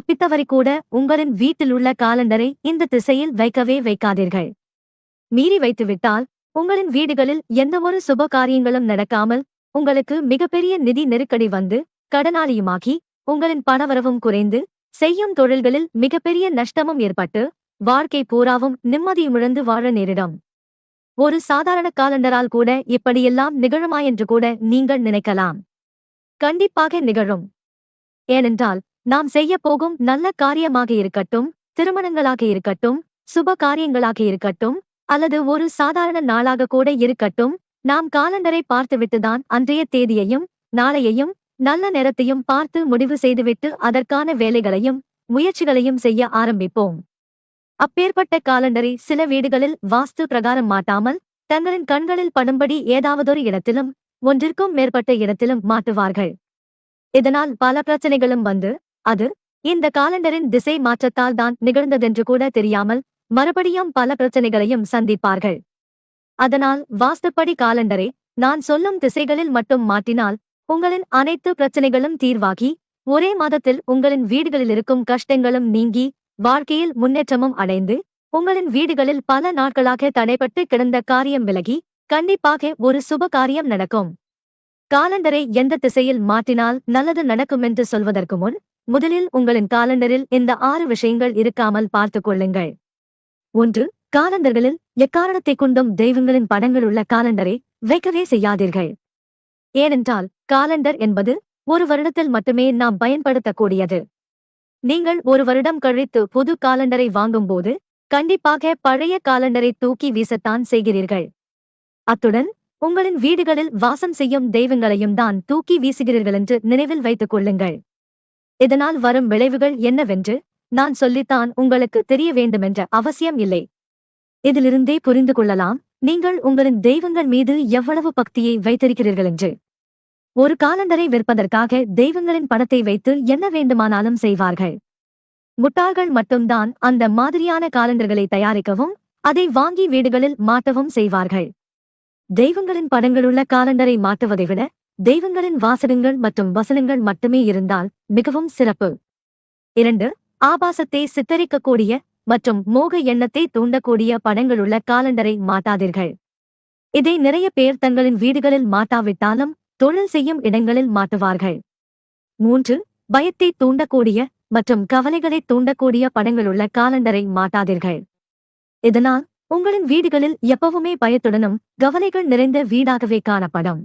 தப்பித்தவரை கூட உங்களின் வீட்டில் உள்ள காலண்டரை இந்த திசையில் வைக்கவே வைக்காதீர்கள். மீறி வைத்துவிட்டால் உங்களின் வீடுகளில் எந்தவொரு சுப காரியங்களும் நடக்காமல் உங்களுக்கு மிகப்பெரிய நிதி நெருக்கடி வந்து கடனாளியுமாகி உங்களின் பணவரவும் குறைந்து செய்யும் தொழில்களில் மிகப்பெரிய நஷ்டமும் ஏற்பட்டு வாழ்க்கை பூராவும் நிம்மதியுமிழந்து வாழ நேரிடும். ஒரு சாதாரண காலண்டரால் கூட இப்படியெல்லாம் நிகழுமா என்று கூட நீங்கள் நினைக்கலாம். கண்டிப்பாக நிகழும். ஏனென்றால் நாம் செய்ய போகும் நல்ல காரியமாக இருக்கட்டும் திருமணங்களாக இருக்கட்டும் சுப காரியங்களாக இருக்கட்டும் அல்லது ஒரு சாதாரண நாளாக கூட இருக்கட்டும் நாம் காலண்டரை பார்த்துவிட்டுதான் அன்றைய தேதியையும் நாளையையும் நல்ல நேரத்தையும் பார்த்து முடிவு செய்துவிட்டு அதற்கான வேலைகளையும் முயற்சிகளையும் செய்ய ஆரம்பிப்போம். அப்பேற்பட்ட காலண்டரை சில வீடுகளில் வாஸ்து பிரகாரம் மாட்டாமல் தங்களின் கண்களில் படும்படி ஏதாவதொரு இடத்திலும் ஒன்றிற்கும் மேற்பட்ட இடத்திலும் மாட்டுவார்கள். இதனால் பல பிரச்சனைகளும் வந்து அது இந்த காலண்டரின் திசை மாற்றத்தால் தான் நிகழ்ந்ததென்று கூட தெரியாமல் மறுபடியும் பல பிரச்சனைகளையும் சந்திப்பார்கள். அதனால் வாஸ்துப்படி காலண்டரை நான் சொல்லும் திசைகளில் மட்டும் மாற்றினால் உங்களின் அனைத்து பிரச்சனைகளும் தீர்வாகி ஒரே மாதத்தில் உங்களின் வீடுகளில் இருக்கும் கஷ்டங்களும் நீங்கி வாழ்க்கையில் முன்னேற்றமும் அடைந்து உங்களின் வீடுகளில் பல நாட்களாக தடைப்பட்டு கிடந்த காரியம் விலகி கண்டிப்பாக ஒரு சுப காரியம் நடக்கும். காலண்டரை எந்த திசையில் மாற்றினால் நல்லது நடக்கும் என்று சொல்வதற்கு முன் முதலில் உங்களின் காலண்டரில் இந்த ஆறு விஷயங்கள் இருக்காமல் பார்த்துக் கொள்ளுங்கள். ஒன்று காலண்டர்களில் எக்காரணத்தை கொண்டும் தெய்வங்களின் படங்கள் உள்ள காலண்டரை வைக்கவே செய்யாதீர்கள். ஏனென்றால் காலண்டர் என்பது ஒரு வருடத்தில் மட்டுமே நாம் பயன்படுத்தக்கூடியது. நீங்கள் ஒரு வருடம் கழித்து புது காலண்டரை வாங்கும்போது கண்டிப்பாக பழைய காலண்டரை தூக்கி வீசத்தான் செய்கிறீர்கள். அத்துடன் உங்களின் வீடுகளில் வாசம் செய்யும் தெய்வங்களையும் தான் தூக்கி வீசுகிறீர்கள் என்று நினைவில் வைத்துக் கொள்ளுங்கள். இதனால் வரும் விளைவுகள் என்னவென்று நான் சொல்லித்தான் உங்களுக்கு தெரிய வேண்டுமென்ற அவசியம் இல்லை. இதிலிருந்தே புரிந்து கொள்ளலாம் நீங்கள் உங்களின் தெய்வங்கள் மீது எவ்வளவு பக்தியை வைத்திருக்கிறீர்கள் என்று. ஒரு காலண்டரை விற்பதற்காக தெய்வங்களின் படத்தை வைத்து என்ன வேண்டுமானாலும் செய்வார்கள். முட்டாள்கள் மட்டும்தான் அந்த மாதிரியான காலண்டர்களை தயாரிக்கவும் அதை வாங்கி வீடுகளில் மாட்டவும் செய்வார்கள். தெய்வங்களின் படங்களுள்ள காலண்டரை மாட்டுவதை விட தெய்வங்களின் வாசகங்கள் மற்றும் வசனங்கள் மட்டுமே இருந்தால் மிகவும் சிறப்பு. இரண்டு ஆபாசத்தை சித்தரிக்கக்கூடிய மற்றும் மோக எண்ணத்தை தூண்டக்கூடிய படங்களுள்ள காலண்டரை மாட்டாதீர்கள். இதை நிறைய பேர் தங்களின் வீடுகளில் மாட்டாவிட்டாலும் தொழில் செய்யும் இடங்களில் மாட்டுவார்கள் மூன்று பயத்தை தூண்டக்கூடிய மற்றும் கவலைகளை தூண்டக்கூடிய படங்களுள்ள காலண்டரை மாட்டாதீர்கள். இதனால் உங்களின் வீடுகளில் எப்பவுமே பயத்துடனும் கவலைகள் நிறைந்த வீடாகவே காணப்படும்.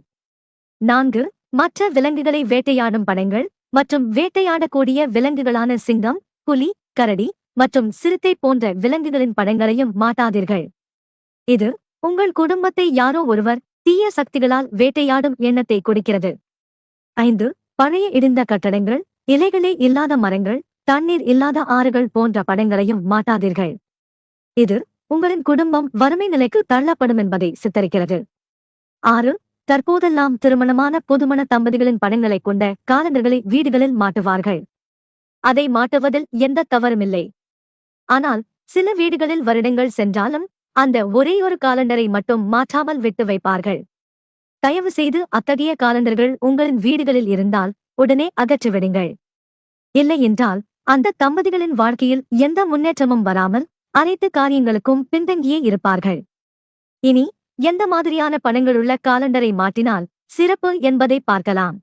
நான்கு மற்ற விலங்குகளை வேட்டையாடும் படங்கள் மற்றும் வேட்டையாடக்கூடிய விலங்குகளான சிங்கம் புலி கரடி மற்றும் சிறுத்தை போன்ற விலங்குகளின் படங்களையும் மாட்டாதீர்கள். இது உங்கள் குடும்பத்தை யாரோ ஒருவர் தீய சக்திகளால் வேட்டையாடும் எண்ணத்தை கொடுக்கிறது. ஐந்து பழைய இடிந்த கட்டடங்கள் இலைகளே இல்லாத மரங்கள் தண்ணீர் இல்லாத ஆறுகள் போன்ற படங்களையும் மாட்டாதீர்கள். இது உங்களின் குடும்பம் வறுமை நிலைக்கு தள்ளப்படும் என்பதை சித்தரிக்கிறது. ஆறு தற்போதெல்லாம் திருமணமான புதுமண தம்பதிகளின் படங்களை கொண்ட காலண்டர்களை வீடுகளில் மாட்டுவார்கள். அதை மாட்டுவதில் எந்த தவறுமில்லை. ஆனால் சில வீடுகளில் வருடங்கள் சென்றாலும் அந்த ஒரே ஒரு காலண்டரை மட்டும் மாற்றாமல் விட்டு வைப்பார்கள். தயவு செய்து அத்தகைய காலண்டர்கள் உங்களின் வீடுகளில் இருந்தால் உடனே அகற்றிவிடுங்கள் இல்லை என்றால் அந்த தம்பதிகளின் வாழ்க்கையில் எந்த முன்னேற்றமும் வராமல் அனைத்து காரியங்களுக்கும் பின்தங்கியே இருப்பார்கள். இனி எந்த மாதிரியான படங்களுள்ள காலண்டரை மாற்றினால் சிறப்பு என்பதை பார்க்கலாம்.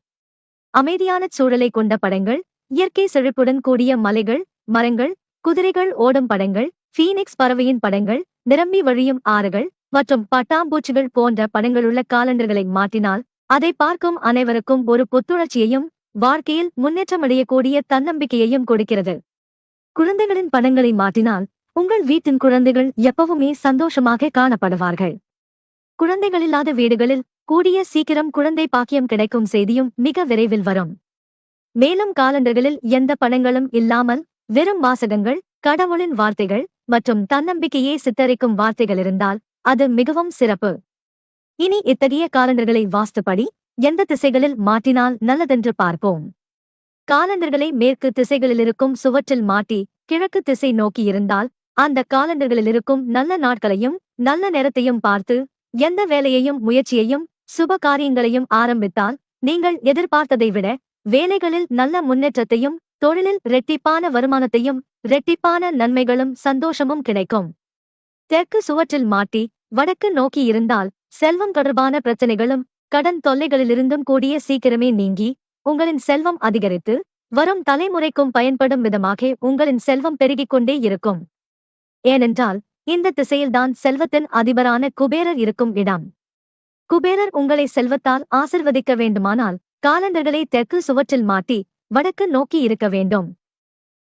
அமைதியான சூழலை கொண்ட படங்கள் இயற்கை செழிப்புடன் கூடிய மலைகள் மரங்கள் குதிரைகள் ஓடும் படங்கள் ஃபீனிக்ஸ் பறவையின் படங்கள் நிரம்பி வழியும் ஆறுகள் மற்றும் பட்டாம்பூச்சிகள் போன்ற படங்களுள்ள காலண்டர்களை மாற்றினால் அதை பார்க்கும் அனைவருக்கும் ஒரு புத்துணர்ச்சியையும் வாழ்க்கையில் முன்னேற்றமடையக்கூடிய தன்னம்பிக்கையையும் கொடுக்கிறது. குழந்தைகளின் படங்களை மாற்றினால் உங்கள் வீட்டின் குழந்தைகள் எப்பவுமே சந்தோஷமாக காணப்படுவார்கள். குழந்தைகளில்லாத வீடுகளில் கூடிய சீக்கிரம் குழந்தை பாக்கியம் கிடைக்கும் செய்தியும் மிக விரைவில் வரும். மேலும் காலண்டர்களில் எந்த படங்களும் இல்லாமல் வெறும் வாசகங்கள் கடவுளின் வார்த்தைகள் மற்றும் தன்னம்பிக்கையே சித்தரிக்கும் வார்த்தைகள் இருந்தால் அது மிகவும் சிறப்பு. இனி இத்தகைய காலண்டர்களை வாஸ்துப்படி எந்த திசைகளில் மாற்றினால் நல்லதென்று பார்ப்போம். காலண்டர்களை மேற்கு திசைகளில் இருக்கும் சுவற்றில் மாட்டி கிழக்கு திசை நோக்கி இருந்தால் அந்த காலண்டர்களில் இருக்கும் நல்ல நாட்களையும் நல்ல நேரத்தையும் பார்த்து எந்த வேலையையும் முயற்சியையும் சுப காரியங்களையும் ஆரம்பித்தால் நீங்கள் எதிர்பார்த்ததை விட வேலைகளில் நல்ல முன்னேற்றத்தையும் தொழிலில் ரெட்டிப்பான வருமானத்தையும் ரெட்டிப்பான நன்மைகளும் சந்தோஷமும் கிடைக்கும். தெற்கு சுவற்றில் மாட்டி வடக்கு நோக்கி இருந்தால் செல்வம் தொடர்பான பிரச்சனைகளும் கடன் தொல்லைகளிலிருந்தும் கூடிய சீக்கிரமே நீங்கி உங்களின் செல்வம் அதிகரித்து வரும் தலைமுறைக்கும் பயன்படும் விதமாக உங்களின் செல்வம் பெருகிக் கொண்டே இருக்கும். ஏனென்றால் இந்த திசையில்தான் செல்வத்தின் அதிபரான குபேரர் இருக்கும் இடம். குபேரர் உங்களை செல்வத்தால் ஆசிர்வதிக்க வேண்டுமானால் காலண்டர்களை தெற்கு சுவற்றில் மாட்டி வடக்கு நோக்கி இருக்க வேண்டும்.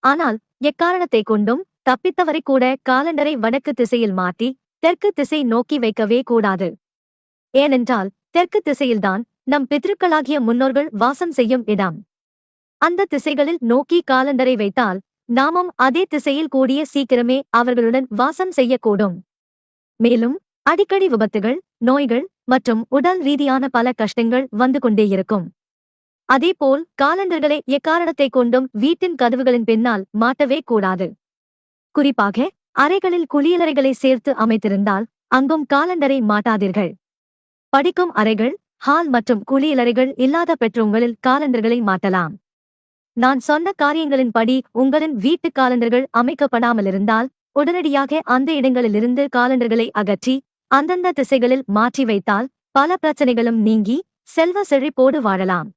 ஆனால் எக்காரணத்தை கொண்டும் தப்பித்தவரை கூட காலண்டரை வடக்கு திசையில் மாட்டி தெற்கு திசை நோக்கி வைக்கவே கூடாது. ஏனென்றால் தெற்கு திசையில்தான் நம் பித்ருக்களாகிய முன்னோர்கள் வாசம் செய்யும் இடம். அந்த திசைகளில் நோக்கி காலண்டரை வைத்தால் நாமும் அதே திசையில் கூடிய சீக்கிரமே அவர்களுடன் வாசம் செய்யக்கூடும். மேலும் அடிக்கடி விபத்துகள் நோய்கள் மற்றும் உடல் ரீதியான பல கஷ்டங்கள் வந்து கொண்டே இருக்கும். அதேபோல் காலண்டர்களை எக்காரணத்தை கொண்டும் வீட்டின் கதவுகளின் பின்னால் மாட்டவே கூடாது. குறிப்பாக அறைகளில் குளியலறைகளை சேர்த்து அமைத்திருந்தால் அங்கும் காலண்டரை மாட்டாதீர்கள். படிக்கும் அறைகள் ஹால் மற்றும் குளியலறைகள் இல்லாத பெற்றோங்களில் காலண்டர்களை மாட்டலாம். நான் சொன்ன காரியங்களின்படி உங்களின் வீட்டு காலண்டர்கள் அமைக்கப்படாமலிருந்தால் உடனடியாக அந்த இடங்களிலிருந்து காலண்டர்களை அகற்றி அந்தந்த திசைகளில் மாற்றி வைத்தால் பல பிரச்சனைகளும் நீங்கி செல்வ செழிப்போடு வாழலாம்.